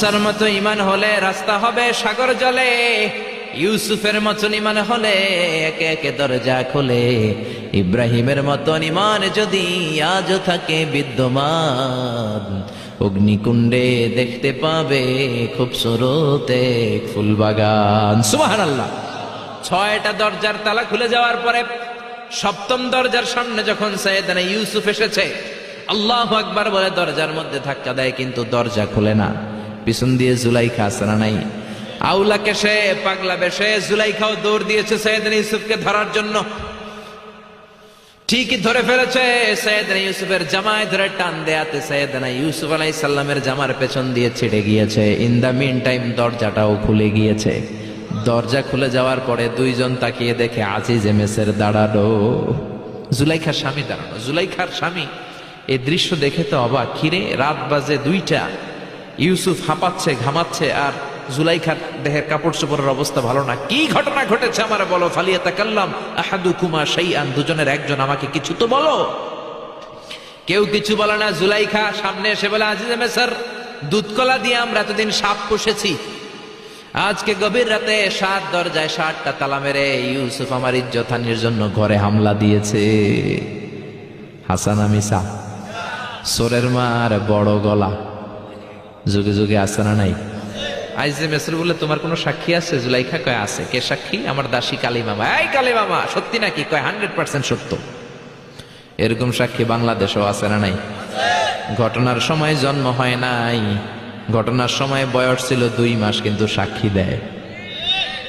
মুসার মতো ইমান হলে রাস্তা হবে সাগর জলে। ইউসুফের মতন ইমান হলে একে একে দরজা খোলে। ইব্রাহিমের মতন ইমান যদি আজও থাকে বিদ্যমান, অগ্নিকুণ্ডে দেখতে পাবে খুব সরতে ফুলবাগান। সুবাহান আল্লাহ ছয়টা দরজার তালা খুলে যাওয়ার পরে সপ্তম দরজার সামনে যখন সৈয়দানা ইউসুফ এসেছে, আল্লাহ আকবার বলে দরজার মধ্যে ধাক্কা দেয়, কিন্তু দরজা খুলে না। পিছন দিয়ে জুলাইখা আছে না নাই? আউলা কেসে পাগলা বেশে, জুলাইখাও দৌড় দিয়েছে সৈয়দানা ইউসুফকে ধরার জন্য। ঠিকই ধরে ফেলেছে, সৈয়দনা ইউসুফের জামায় ধরে টান দেয়াতে সৈয়দনা ইউসুফ আলাই সাল্লামের জামার পেছন দিয়ে ছিড়ে গিয়েছে। ইন দা মিন টাইম দরজাটাও খুলে গিয়েছে। দরজা খুলে যাওয়ার পরে দুইজন তাকিয়ে দেখে আজিজ এমেসের দাঁড়ানো জুলাইখার স্বামী দাঁড়ানো জুলাইখার স্বামী এই দৃশ্য দেখে তো অবাক। খিরে রাত বাজে দুইটা। ইউসুফ হাঁপাচ্ছে, ঘামাচ্ছে আর জুলাইখার দেহের কাপড় চোপড়ের অবস্থা ভালো না। কি ঘটনা ঘটেছে আমার বলো? ফালিয়া তাকাল্লাম আহাদু কুমা সেই আন দুজনের একজন, আমাকে কিছু তো বলো। কেউ কিছু বলে না, জুলাইখা সামনে এসে বলে, আজিজ মেসার দুধকলা দিয়ে আমরা এতদিন সাপ পুষেছি। আজকে গভীর রাতে সাত দরজায় সাতটা তালা মেরে ইউসুফ আমার ইজ্জতানির জন্য ঘরে হামলা দিয়েছে। হাসান আমিসা, সোরের মার বড় গলা। যুগে যুগে আছে না নাই? আইজে মেসর বলে তোমার কোনো সাক্ষী আছে? জুলাইখা কয়, আছে। কে সাক্ষী? আমার দাসী কালী মামা এই কালী মামা সত্যি নাকি? কয়, হান্ড্রেড পার্সেন্ট সত্য। এরকম সাক্ষী বাংলাদেশেও আছে না নাই? ঘটনার সময় জন্ম হয় নাই। ঘটনার সময় বয়স ছিল দুই মাস, কিন্তু সাক্ষী দেয়।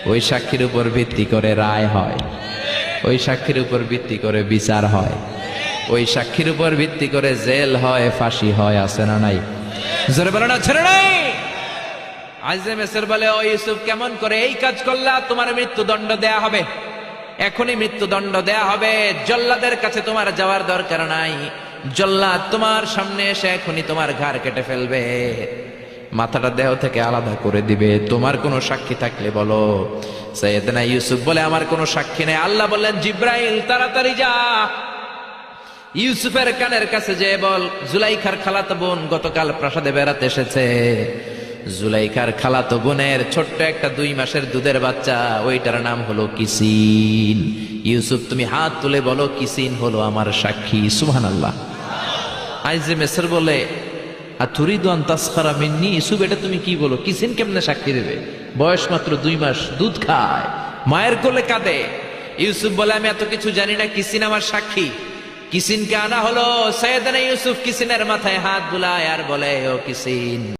ওই সাক্ষীর উপর ভিত্তি করে রায় হয়। ওই সাক্ষীর উপর ভিত্তি করে বিচার হয়। ওই সাক্ষীর উপর ভিত্তি করে জেল হয়, ফাঁসি হয়, আছে না নাই? কেমন করে এই কাজ করলা? তোমার মৃত্যুদণ্ড দেয়া হবে। এখনই মৃত্যুদণ্ড দেয়া হবে। জল্লাদের কাছে তোমার যাওয়ার দরকার নাই। জল্লাদ তোমার সামনে এসে এখনই তোমার ঘাড় কেটে ফেলবে। মাথাটা দেহ থেকে আলাদা করে দিবে। তোমার কোনো সাক্ষী থাকলে বলো। সৈয়দনা ইউসুফ বলে, আমার কোনো সাক্ষী নেই। আল্লাহ বললেন, জিব্রাইল, তাড়াতাড়ি যা। ইউসুফের কানের কাছে যে বল, জুলাইখার খালাতো বোন গতকাল প্রাসাদে বেড়াতে এসেছে। জুলাইখার খালাতো বোনের ছোট্ট একটা দুই মাসের দুধের বাচ্চা, ওইটার নাম হলো কিসিন। ইউসুফ, তুমি হাত তুলে বলো, কিসিন হলো আমার সাক্ষী। সুহান আল্লাহ আইজে মেসর বলে আর তুরিদান তাসখারা মিন্নি? ইউসুফ, এটা তুমি কি বলো? কিসিন কেমনে সাক্ষী দেবে? বয়স মাত্র দুই মাস, দুধ খায়, মায়ের কোলে কাঁদে। ইউসুফ বলে, আমি এত কিছু জানি না, কিসিন আমার সাক্ষী। কিসিনকে আনা হলো? সৈয়দনা ইউসুফ কিসিনের মাথায় হাত বুলায় আর বলে ও কিসিন।